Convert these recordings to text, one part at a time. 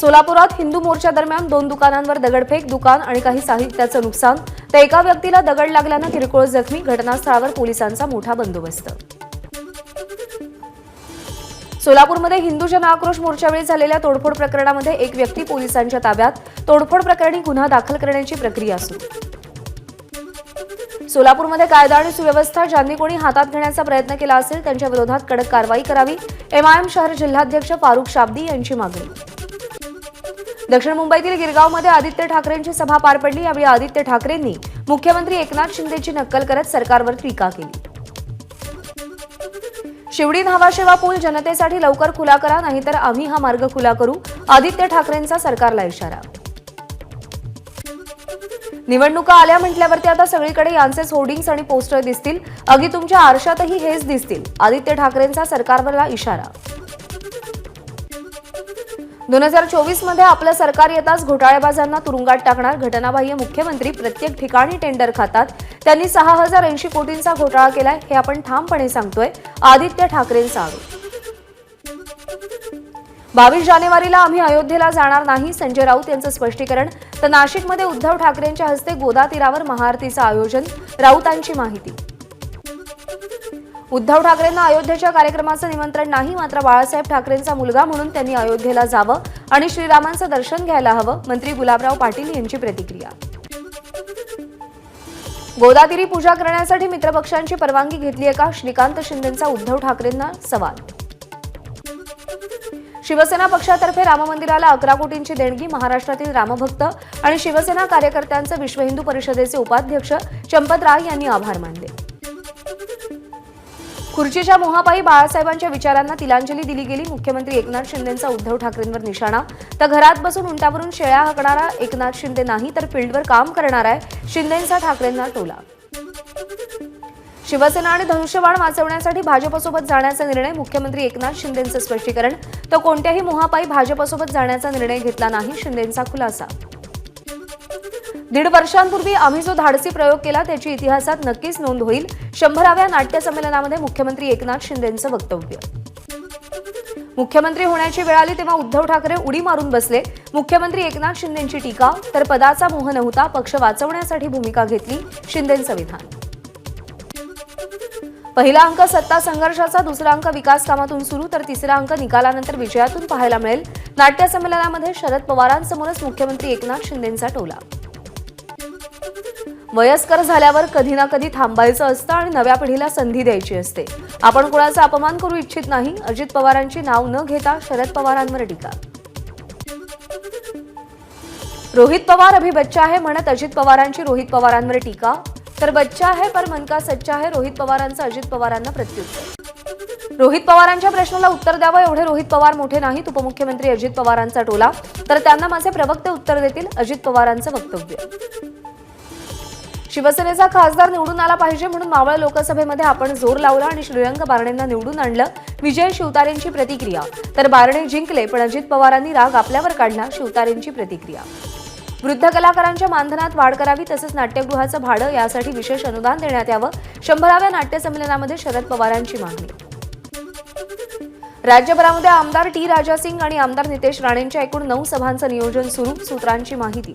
सोलापुरात हिंदू मोर्चा दरम्यान दोन दुकानांवर दगडफेक दुकान आणि काही साहित्याचं नुकसान. तर एका व्यक्तीला दगड लागल्यानं किरकोळ जखमी घटनास्थळावर पोलिसांचा मोठा बंदोबस्त. सोलापूरमध्ये हिंदू जन आक्रोश मोर्चावेळी झालेल्या तोडफोड प्रकरणामध्ये एक व्यक्ती पोलिसांच्या ताब्यात. तोडफोड प्रकरणी गुन्हा दाखल करण्याची प्रक्रिया सुरू. सोलापूरमध्ये कायदा आणि सुव्यवस्था ज्यांनी कोणी हातात घेण्याचा प्रयत्न केला असेल त्यांच्या विरोधात कडक कारवाई करावी. एमआयएम शहर जिल्हाध्यक्ष फारुख शाब्दी यांची मागणी. दक्षिण मुंबईतील गिरगावमध्ये आदित्य ठाकरेंची सभा पार पडली. यावेळी आदित्य ठाकरेंनी मुख्यमंत्री एकनाथ शिंदेची नक्कल करत सरकारवर टीका केली. शिवडी न्हावाशेवा पूल जनतेसाठी लवकर खुला करा नाहीतर आम्ही हा मार्ग खुला करू आदित्य ठाकरेंचा सरकारला इशारा. निवडणुका आल्या म्हटल्यावरती आता सगळीकडे यांचेच होर्डिंग्स आणि पोस्टर दिसतील. अगदी तुमच्या आरशातही हेच दिसतील. आदित्य ठाकरेंचा सरकारवरला इशारा. दोन हजार चोवीसमध्ये आपलं सरकार येताच घोटाळेबाजांना तुरुंगात टाकणार. घटनाबाह्य मुख्यमंत्री प्रत्येक ठिकाणी टेंडर खातात. त्यांनी सहा हजार ऐंशी कोटींचा घोटाळा केलाय हे आपण ठामपणे सांगतोय. आदित्य ठाकरेंचा आरोप. बावीस जानेवारीला आम्ही अयोध्येला जाणार नाही संजय राऊत यांचं स्पष्टीकरण. तर नाशिकमध्ये उद्धव ठाकरेंच्या हस्ते गोदा तीरावर महाआरतीचं आयोजन. राऊतांची माहिती. उद्धव ठाकरेंना अयोध्येच्या कार्यक्रमाचं निमंत्रण नाही मात्र बाळासाहेब ठाकरेंचा मुलगा म्हणून त्यांनी अयोध्येला जावं आणि श्रीरामांचं दर्शन घ्यायला हवं मंत्री गुलाबराव पाटील यांची प्रतिक्रिया. गोदागिरी पूजा करण्यासाठी मित्रपक्षांची परवानगी घेतली आहे का श्रीकांत शिंदेंचा उद्धव ठाकरेंना सवाल. शिवसेना पक्षातर्फे राम मंदिराला अकरा कोटींची देणगी महाराष्ट्रातील रामभक्त आणि शिवसेना कार्यकर्त्यांचं विश्व हिंदू परिषदेचे उपाध्यक्ष चंपत राय यांनी आभार मानले. खुर्चीच्या मोहापायी बाळासाहेबांच्या विचारांना तिलांजली दिली गेली. मुख्यमंत्री एकनाथ शिंदेंचा उद्धव ठाकरेंवर निशाणा. तर घरात बसून उंटावरून शेळ्या हाकणारा एकनाथ शिंदे नाही तर फील्डवर काम करणार आहे. शिंदेंचा ठाकरेंना टोला. शिवसेना आणि धनुष्यबाण वाचवण्यासाठी भाजपसोबत जाण्याचा निर्णय मुख्यमंत्री एकनाथ शिंदेंचं स्पष्टीकरण. तर कोणत्याही मोहापायी भाजपसोबत जाण्याचा निर्णय घेतला नाही शिंदेंचा खुलासा. दीड वर्षांपूर्वी आम्ही जो धाडसी प्रयोग केला त्याची इतिहासात नक्कीच नोंद होईल. शंभराव्या नाट्य संमेलनामध्ये मुख्यमंत्री एकनाथ शिंदेचं वक्तव्य. मुख्यमंत्री होण्याची वेळ आली तेव्हा उद्धव ठाकरे उडी मारून बसले. मुख्यमंत्री एकनाथ शिंदेंची टीका तर पदाचा मोह नव्हता पक्ष वाचवण्यासाठी भूमिका घेतली शिंदेचं विधान. पहिला अंक सत्ता संघर्षाचा दुसरा अंक विकास कामातून सुरू तर तिसरा अंक निकालानंतर विजयातून पाहायला मिळेल. नाट्य संमेलनामध्ये शरद पवारांसमोरच मुख्यमंत्री एकनाथ शिंदेंचा टोला. वयस्कर झाल्यावर कधी ना कधी थांबायचं असतं आणि नव्या पिढीला संधी द्यायची असते. आपण कुणाचा अपमान करू इच्छित नाही. अजित पवारांची नाव न घेता शरद पवारांवर टीका. रोहित पवार अभि बच्चा आहे म्हणत अजित पवारांची रोहित पवारांवर टीका. तर बच्चा आहे पर मनका सच्चा आहे रोहित पवारांचं अजित पवारांना प्रत्युत्तर. रोहित पवारांच्या प्रश्नाला उत्तर द्यावं एवढे रोहित पवार मोठे नाहीत उपमुख्यमंत्री अजित पवारांचा टोला. तर त्यांना माझे प्रवक्ते उत्तर देतील अजित पवारांचं वक्तव्य. शिवसेनेचा खासदार निवडून आला पाहिजे म्हणून मावळ लोकसभेमध्ये आपण जोर लावला आणि श्रीरंग बारणेंना निवडून आणलं. विजय शिवतारेंची प्रतिक्रिया. तर बारणे जिंकले पण अजित पवारांनी राग आपल्यावर काढला शिवतारेंची प्रतिक्रिया. वृद्ध कलाकारांच्या मानधनात वाढ करावी तसंच नाट्यगृहाचं भाडं यासाठी विशेष अनुदान देण्यात यावं. शंभराव्या नाट्य संमेलनामध्ये शरद पवारांची मागणी. राज्यभरामध्ये आमदार टी राजा सिंग आणि आमदार नितेश राणेंच्या एकूण नऊ सभांचं नियोजन सुरू सूत्रांची माहिती.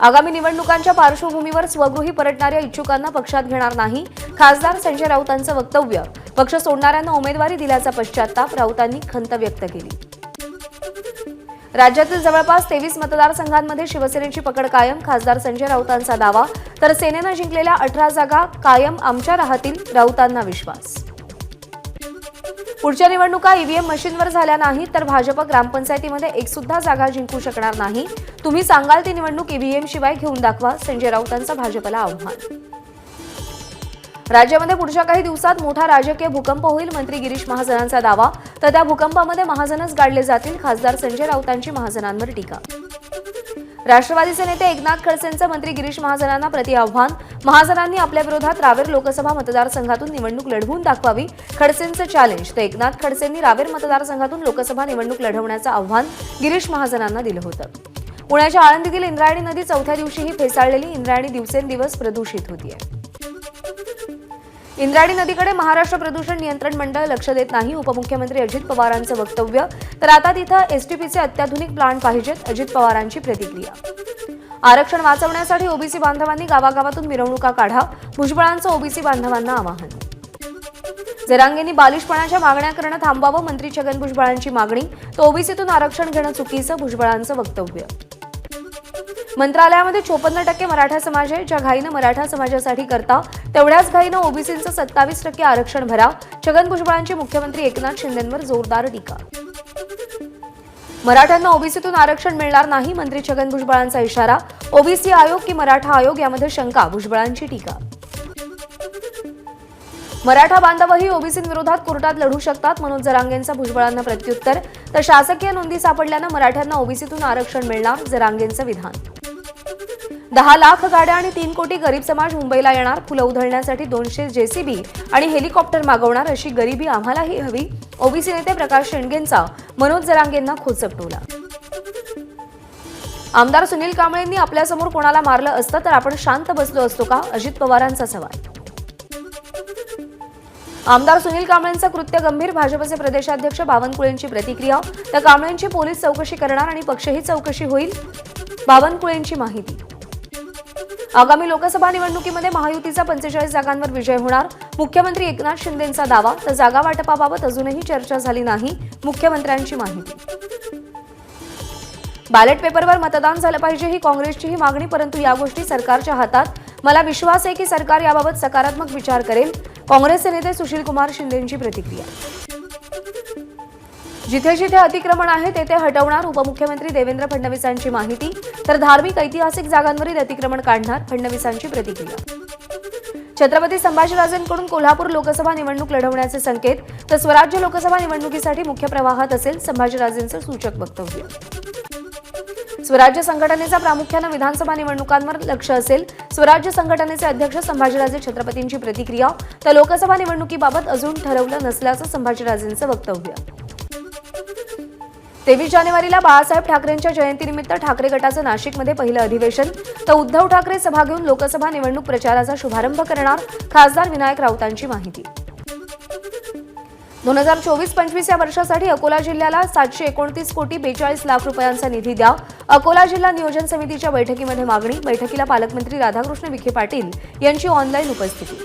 आगामी निवडणुकांच्या पार्श्वभूमीवर स्वगृही परतणाऱ्या इच्छुकांना पक्षात घेणार नाही. खासदार संजय राऊतांचं वक्तव्य. पक्ष सोडणाऱ्यांना उमेदवारी दिल्याचा पश्चाताप राऊतांनी खंत व्यक्त केली. राज्यातील जवळपास तेवीस मतदारसंघांमध्ये शिवसेनेची पकड कायम खासदार संजय राऊतांचा दावा. तर सेनेनं जिंकलेल्या अठरा जागा कायम आमच्या राहतील राऊतांना विश्वास. पुढच्या निवडणुका ईव्हीएम मशीनवर झाल्या नाहीत तर भाजप ग्रामपंचायतीमध्ये एक सुद्धा जागा जिंकू शकणार नाही. तुम्ही सांगाल ती निवडणूक ईव्हीएम शिवाय घेऊन दाखवा संजय राऊतांचं भाजपला आव्हान. राज्यामध्ये पुढच्या काही दिवसात मोठा राजकीय भूकंप होईल मंत्री गिरीश महाजनांचा दावा. तर त्या भूकंपामध्ये महाजनच गाडले जातील खासदार संजय राऊतांची महाजनांवर टीका. राष्ट्रवादीचे नेते एकनाथ खडसेंचं मंत्री गिरीश महाजनांना प्रति आव्हान. महाजनांनी आपल्या विरोधात रावेर लोकसभा मतदारसंघातून निवडणूक लढवून दाखवावी. खडसेंचं चॅलेंज तर एकनाथ खडसेंनी रावेर मतदारसंघातून लोकसभा निवडणूक लढवण्याचं आव्हान गिरीश महाजनांना दिलं होतं. पुण्याच्या आळंदीतील इंद्रायणी नदी चौथ्या दिवशीही फेसाळलेली इंद्रायणी दिवसेंदिवस प्रदूषित होतीये. इंद्रायणी नदीकडे महाराष्ट्र प्रदूषण नियंत्रण मंडळ लक्ष देत नाही. उपमुख्यमंत्री अजित पवारांचं वक्तव्य. तर आता तिथं एसटीपीचे अत्याधुनिक प्लांट पाहिजेत अजित पवारांची प्रतिक्रिया. आरक्षण वाचवण्यासाठी ओबीसी बांधवांनी गावागावातून मिरवणुका काढा. भुजबळांचं ओबीसी बांधवांना आवाहन. जरांगेंनी बालिशपणाच्या मागण्या करणं थांबावं मंत्री छगन भुजबळांची मागणी. तर ओबीसीतून आरक्षण घेणं चुकीचं भुजबळांचं वक्तव्य. मंत्रालयामध्ये चोपन्न टक्के मराठा समाज आहे ज्या घाईनं मराठा समाजासाठी करता तेवढ्याच घाईनं ओबीसींचं सत्तावीस टक्के आरक्षण भरा. छगन भुजबळांची मुख्यमंत्री एकनाथ शिंदेंवर जोरदार टीका. मराठ्यांना ओबीसीतून आरक्षण मिळणार नाही मंत्री छगन भुजबळांचा इशारा. ओबीसी आयोग की मराठा आयोग यामध्ये शंका भुजबळांची टीका. मराठा बांधवही ओबीसींविरोधात कोर्टात लढू शकतात मनोज जरांगेंचा भुजबळांना प्रत्युत्तर. तर शासकीय नोंदी सापडल्यानं मराठ्यांना ओबीसीतून आरक्षण मिळणार जरांगेंचं विधान. दहा लाख गाड्या आणि तीन कोटी गरीब समाज मुंबईला येणार. फुलं उधळण्यासाठी दोनशे जेसीबी आणि हेलिकॉप्टर मागवणार अशी गरिबी आम्हालाही हवी. ओबीसी नेते प्रकाश शेंडगेंचा मनोज जरांगेंना खोचपटवला आमदार सुनील कांबळेंनी आपल्यासमोर कोणाला मारलं असतं तर आपण शांत बसलो असतो का? अजित पवारांचा सवाल. आमदार सुनील कांबळेंचं कृत्य गंभीर. भाजपचे प्रदेशाध्यक्ष बावनकुळेंची प्रतिक्रिया. तर कांबळेंची पोलीस चौकशी करणार आणि पक्षही चौकशी होईल. बावनकुळेंची माहिती. आगामी लोकसभा निवडणुकीमध्ये महायुतीचा पंचेचाळीस जागांवर विजय होणार. मुख्यमंत्री एकनाथ शिंदेंचा दावा. तर जागा वाटपाबाबत अजूनही चर्चा झाली नाही मुख्यमंत्र्यांची माहिती. बॅलेट पेपरवर मतदान झालं पाहिजे ही काँग्रेसची ही मागणी परंतु या गोष्टी सरकारच्या हातात. मला विश्वास आहे की सरकार याबाबत सकारात्मक विचार करेल. काँग्रेसचे नेते सुशील कुमार शिंदेंची प्रतिक्रिया. जिथे जिथे अतिक्रमण आहे तेथे हटवणार उपमुख्यमंत्री देवेंद्र फडणवीसांची माहिती. तर धार्मिक ऐतिहासिक जागांवरील अतिक्रमण काढणार फडणवीसांची प्रतिक्रिया. छत्रपती संभाजीराजेंकडून कोल्हापूर लोकसभा निवडणूक लढवण्याचे संकेत तर स्वराज्य लोकसभा निवडणुकीसाठी मुख्य प्रवाहात असेल संभाजीराजेंचं सूचक वक्तव्य. स्वराज्य संघटनेचा प्रामुख्यानं विधानसभा निवडणुकांवर लक्ष असेल स्वराज्य संघटनेचे अध्यक्ष संभाजीराजे छत्रपतींची प्रतिक्रिया तर लोकसभा निवडणुकीबाबत अजून ठरवलं नसल्याचं संभाजीराजेंचं वक्तव्य. तेवीस जानेवारीला बाळासाहेब ठाकरेंच्या जयंतीनिमित्त ठाकरे गटाचं नाशिकमध्ये पहिलं अधिवेशन. तर उद्धव ठाकरे सभा घेऊन लोकसभा निवडणूक प्रचाराचा शुभारंभ करणार खासदार विनायक राऊतांची माहिती. दोन हजार चोवीस पंचवीस या वर्षासाठी अकोला जिल्ह्याला सातशे एकोणतीस कोटी बेचाळीस लाख रुपयांचा निधी द्या. अकोला जिल्हा नियोजन समितीच्या बैठकीमध्ये मागणी बैठकीला पालकमंत्री राधाकृष्ण विखे पाटील यांची ऑनलाईन उपस्थिती.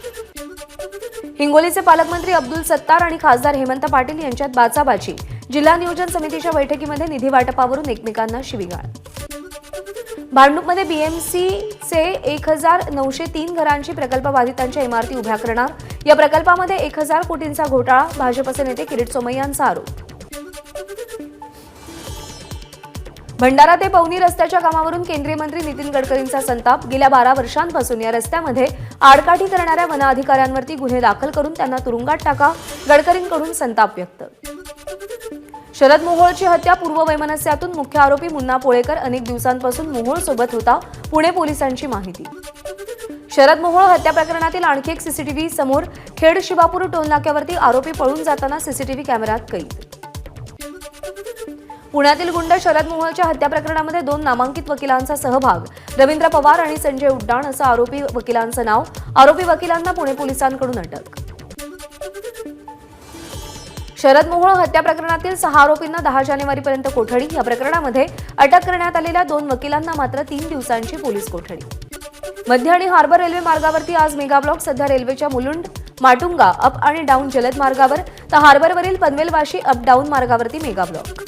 हिंगोलीचे पालकमंत्री अब्दुल सत्तार आणि खासदार हेमंत पाटील यांच्यात बाचाबाची. जिल्हा नियोजन समितीच्या बैठकीमध्ये निधी वाटपावरून एकमेकांना शिवीगाळ. भांडूपमध्ये बीएमसीचे एक हजार नऊशे तीन घरांची प्रकल्प बाधितांच्या इमारती उभ्या करणार. या प्रकल्पामध्ये एक हजार कोटींचा घोटाळा भाजपचे नेते किरीट सोमय्यांचा आरोप. भंडारा ते पवनी रस्त्याच्या कामावरून केंद्रीय मंत्री नितीन गडकरींचा संताप. गेल्या बारा वर्षांपासून या रस्त्यामध्ये आडकाठी करणाऱ्या वन अधिकाऱ्यांवरती गुन्हे दाखल करून त्यांना तुरुंगात टाका गडकरींकडून संताप व्यक्त. शरद मोहोळची हत्या पूर्ववैमनस्यातून मुख्य आरोपी मुन्ना पोळेकर अनेक दिवसांपासून मोहोळ सोबत होता पुणे पोलिसांची माहिती. शरद मोहोळ हत्या प्रकरणातील आणखी एक सीसीटीव्ही समोर खेड शिवापूर टोलनाक्यावरती आरोपी पळून जाताना सीसीटीव्ही कॅमेऱ्यात कैद. पुण्यातील गुंड शरद मोहोळच्या हत्या प्रकरणामध्ये दोन नामांकित वकिलांचा सहभाग रवींद्र पवार आणि संजय उड्डाण असं आरोपी वकिलांचं नाव आरोपी वकिलांना पुणे पोलिसांकडून अटक. शरद मोहोळ हत्या प्रकरणातील सहा आरोपींना दहा जानेवारीपर्यंत कोठडी या प्रकरणामध्ये अटक करण्यात आलेल्या दोन वकिलांना मात्र तीन दिवसांची पोलीस कोठडी. मध्य आणि हार्बर रेल्वे मार्गावरती आज मेगाब्लॉक सध्या रेल्वेच्या मुलुंड माटुंगा अप आणि डाऊन जलद मार्गावर तर हार्बरवरील पनवेलवाशी अप डाऊन मार्गावरती मेगाब्लॉक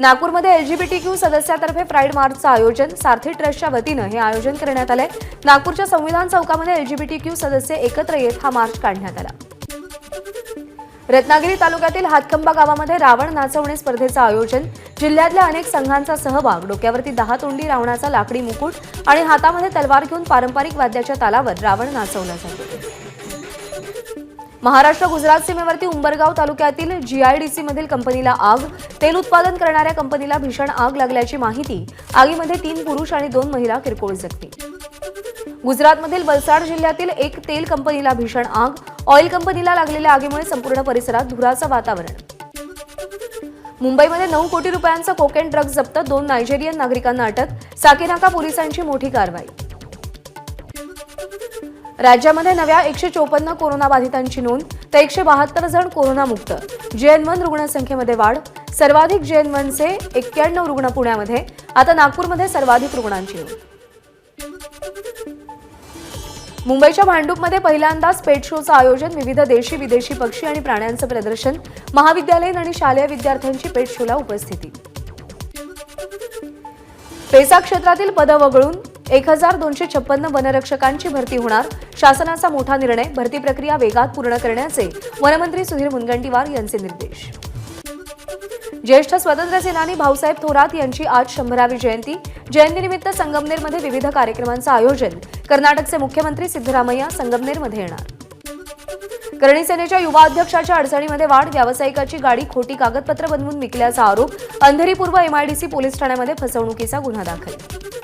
नागपूरमध्ये एलजीबीटी क्यू सदस्यातर्फे प्राईड मार्चचं आयोजन सारथी ट्रस्टच्या वतीनं हे आयोजन करण्यात आलंय. नागपूरच्या संविधान चौकामध्ये एलजीबीटी क्यू सदस्य एकत्र येत हा मार्च काढण्यात आला. रत्नागिरी तालुक्यातील हातखंबा गावामध्ये रावण नाचवणे स्पर्धेचं आयोजन जिल्ह्यातल्या अनेक संघांचा सहभाग डोक्यावरती दहा तोंडी रावणाचा लाकडी मुकुट आणि हातामध्ये तलवार घेऊन पारंपरिक वाद्याच्या तालावर रावण नाचवला जातो महाराष्ट्र गुजरात सीमेवरती उंबरगाव तालुक्यातील जीआयडीसी मधील कंपनीला आग तेल उत्पादन करणाऱ्या कंपनीला भीषण आग लागल्याची माहिती आगीमध्ये तीन पुरुष आणि दोन महिला किरकोळ जखमी. गुजरातमधील वलसाड जिल्ह्यातील एक तेल कंपनीला भीषण आग ऑइल कंपनीला लागलेल्या आगीमुळे संपूर्ण परिसरात धुराचं वातावरण. मुंबईमध्ये नऊ कोटी रुपयांचा कोकेन ड्रग्ज जप्त दोन नायजेरियन नागरिकांना अटक साकीनाका पोलिसांची मोठी कारवाई. राज्यामध्ये नव्या एकशे चोपन्न कोरोनाबाधितांची नोंद तर एकशे बहात्तर जण कोरोनामुक्त. जेएन वन रुग्णसंख्येमध्ये वाढ सर्वाधिक जेएन वनचे एक्क्याण्णव रुग्ण पुण्यामध्ये आता नागपूरमध्ये सर्वाधिक रुग्णांची नोंद. मुंबईच्या भांडूपमध्ये पहिल्यांदाच पेट शोचं आयोजन विविध देशी विदेशी पक्षी आणि प्राण्यांचं प्रदर्शन महाविद्यालयीन आणि शालेय विद्यार्थ्यांची पेट शोला उपस्थिती. पेसा क्षेत्रातील पदं वगळून एक हजार दोनशे छप्पन्न वनरक्षकांची भरती होणार. शासनाचा मोठा निर्णय भरती प्रक्रिया वेगात पूर्ण करण्याचे वनमंत्री सुधीर मुनगंटीवार यांचे निर्देश. ज्येष्ठ स्वातंत्र्य सेनानी भाऊसाहेब थोरात यांची आज शंभरावी जयंती. जयंतीनिमित्त संगमनेरमध्ये विविध कार्यक्रमांचं आयोजन. कर्नाटकचे मुख्यमंत्री सिद्धरामय्या संगमनेरमध्ये येणार. करणी सेनेच्या युवा अध्यक्षाच्या अडचणीमध्ये वाढ व्यावसायिकाची गाडी खोटी कागदपत्र बनवून विकल्याचा आरोप. अंधेरी पूर्व एमआयडीसी पोलीस ठाण्यामध्ये फसवणुकीचा गुन्हा दाखल.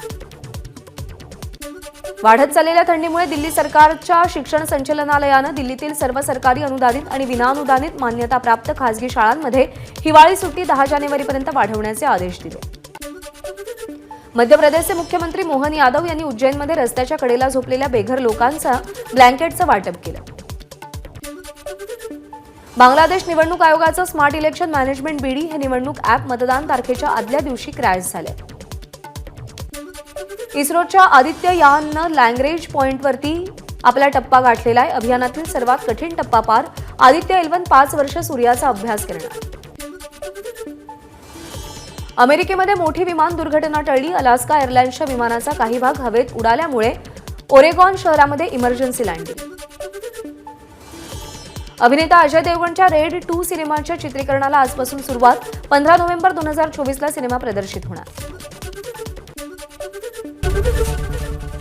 वाढत चाललेल्या थंडीमुळे दिल्ली सरकारच्या शिक्षण संचालनालयानं दिल्लीतील सर्व सरकारी अनुदानित आणि विनाअनुदानित मान्यताप्राप्त खासगी शाळांमध्ये हिवाळी सुट्टी दहा जानेवारीपर्यंत वाढवण्याचे आदेश दिले. मध्य प्रदेशचे मुख्यमंत्री मोहन यादव यांनी उज्जैनमध्ये रस्त्याच्या कडेला झोपलेल्या बेघर लोकांचा ब्लँकेटचं वाटप केलं. बांगलादेश निवडणूक आयोगाचं स्मार्ट इलेक्शन मॅनेजमेंट बीडी हे निवडणूक अॅप मतदान तारखेच्या आदल्या दिवशी क्रॅश झाले. इस्रोच्या आदित्य याननं लँग्रेज पॉईंटवरती आपला टप्पा गाठलेला आहे. अभियानातील सर्वात कठीण टप्पा पार आदित्य एलवन पाच वर्ष सूर्याचा अभ्यास करणार. अमेरिकेमध्ये मोठी विमान दुर्घटना टळली. अलास्का एअरलाइन्सच्या विमानाचा काही भाग हवेत उडाल्यामुळे ओरेगॉन शहरामध्ये इमर्जन्सी लँडिंग अभिनेता अजय देवगणच्या रेड टू सिनेमाच्या चित्रीकरणाला आजपासून सुरुवात. पंधरा नोव्हेंबर दोन हजार चोवीसला सिनेमा प्रदर्शित होणार.